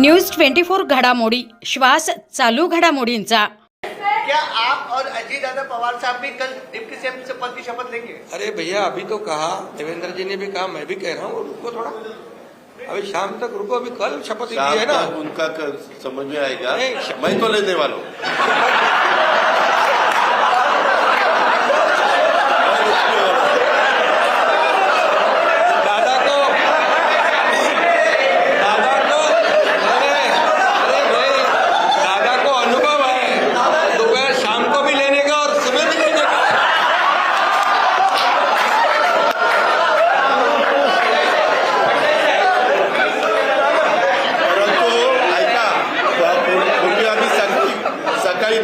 News twenty four घडामोडी. श्वास चालू घडामोडींचा. क्या आप और अजय दादा पवार साहब भी कल डिप्टी सीएम से पद की शपथ लेंगे? अरे भैया अभी तो कहा देवेंद्र जी ने भी कहा मैं भी कह रहा हूँ रुको थोड़ा। अभी शाम तक रुको अभी कल शपथ ली है ना? उनका कर, समझ में आएगा। मैं तो लेने वाला हूँ दादा को दादा को अरे अरे भाई दादा को अनुभव है दोपहर शाम को भी लेने का और सुबह भी लेने का परंतु ऐका पूर्वी आम्ही सकाळी सकाळी